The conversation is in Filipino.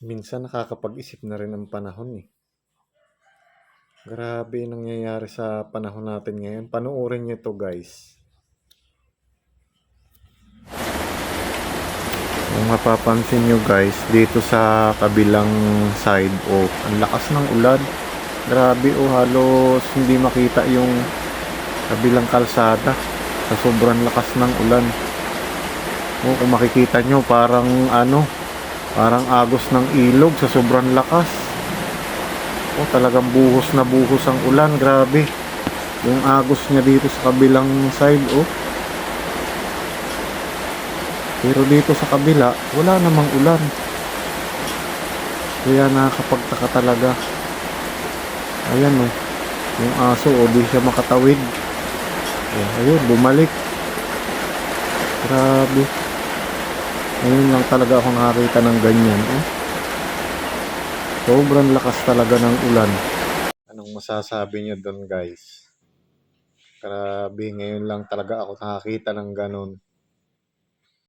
Minsan nakakapag-isip na rin ang panahon, eh. Grabe nangyayari sa panahon natin ngayon. Panoorin niyo 'to, guys. Kung mapapansin niyo, guys, dito sa kabilang side, oh, ang lakas ng ulan. Grabe, oh, halos hindi makita yung kabilang kalsada sa sobrang lakas ng ulan. Oh, kung makikita nyo, parang ano, parang agos ng ilog sa sobrang lakas. Oh, talagang buhos na buhos ang ulan. Grabe. Yung agos niya dito sa kabilang side, oh. Pero dito sa kabila, wala namang ulan. Kaya nakakapagtaka talaga. Ayan, oh. Yung aso, oh, di siya makatawid. Oh, ayun, bumalik. Grabe. Ngayon lang talaga ako nakakita ng ganyan. Eh. Sobrang lakas talaga ng ulan. Anong masasabi niyo doon guys? Grabe, ngayon lang talaga ako nakakita ng ganun.